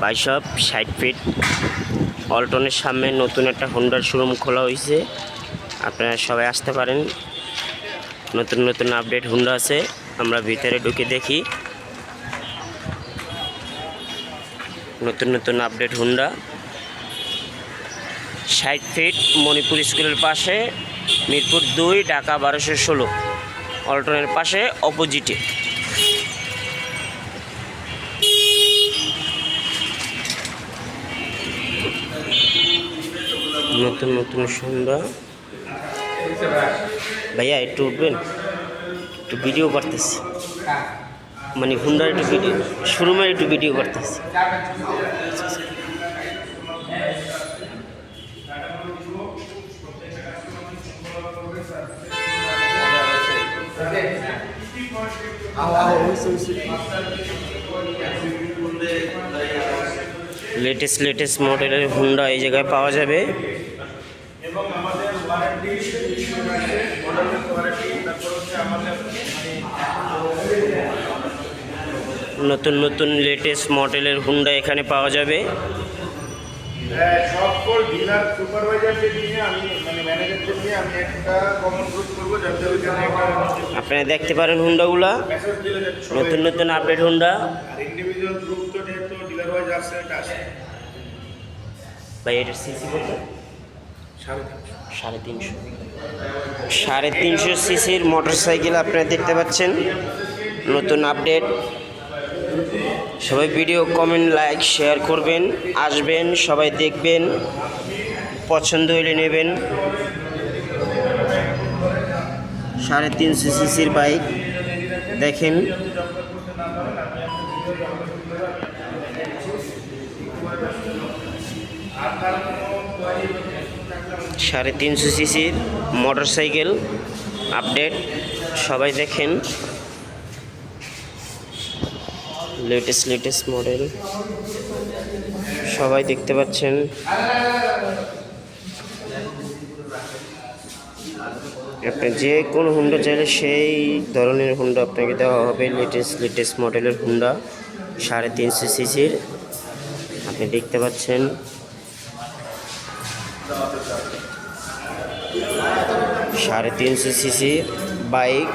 বাইশপ ষাট ফিট অল্টনের সামনে নতুন একটা হোন্ডার শোরুম খোলা হয়েছে আপনারা সবাই আসতে পারেন। নতুন নতুন আপডেট হুন্ডা আছে। আমরা ভিতরে ঢুকে দেখি। নতুন নতুন আপডেট হুন্ডা ষাট ফিট মণিপুর স্কুলের পাশে, মিরপুর দুই, ঢাকা বারোশো ষোলো। অল্টনের পাশে অপোজিটে নতুন নতুন সন্ধ্যা। ভাইয়া, একটু উঠবেন? একটু ভিডিও করতেছি। মানে হুন্ডার একটু ভিডিও শোরুমের একটু ভিডিও করতেছি। লেটেস্ট লেটেস্ট মডেলের হুন্ডা এই জায়গায় পাওয়া যাবে। এবং আমাদের ওয়ারেন্টি মডেলের ওয়ারেন্টি তারপর হচ্ছে আমাদের নতুন নতুন লেটেস্ট মডেলের হুন্ডা এখানে পাওয়া যাবে। সকল ডিলার সুপারভাইজারদের নিয়ে আমি মানে ম্যানেজারদের নিয়ে আমি একটা কমন গ্রুপ করব যাতে ওইখানে আপনারা দেখতে পারেন হুন্ডাগুলা নতুন নতুন আপডেট হুন্ডা আর ইন্ডিভিজুয়াল গ্রুপ তো যেহেতু ডিলার ওয়াইজ আসছে এটা ভাই এটার সিসি কত? সাড়ে তিনশো। সাড়ে তিনশো। সিসির মোটর সাইকেল আপনারা দেখতে পাচ্ছেন। নতুন আপডেট। সবাই ভিডিও কমেন্ট, লাইক, শেয়ার করবেন। আসবেন, সবাই দেখবেন। পছন্দ হলে নেবেন। সাড়ে তিনশো সিসির বাইক। দেখেন। সাড়ে তিনশো সিসির মোটর সাইকেল আপডেট। সবাই দেখেন। Latest latest model. সবাই দেখতে পাচ্ছেন। আপনি যে কোনো হুন্ডা চাইলে সেই ধরনের হুন্ডা আপনাকে দেওয়া হবে। লেটেস্ট লেটেস্ট মডেলের হুন্ডা সাড়ে তিনশো সিসির। আপনি দেখতে পাচ্ছেন। সাড়ে তিনশো সিসি বাইক।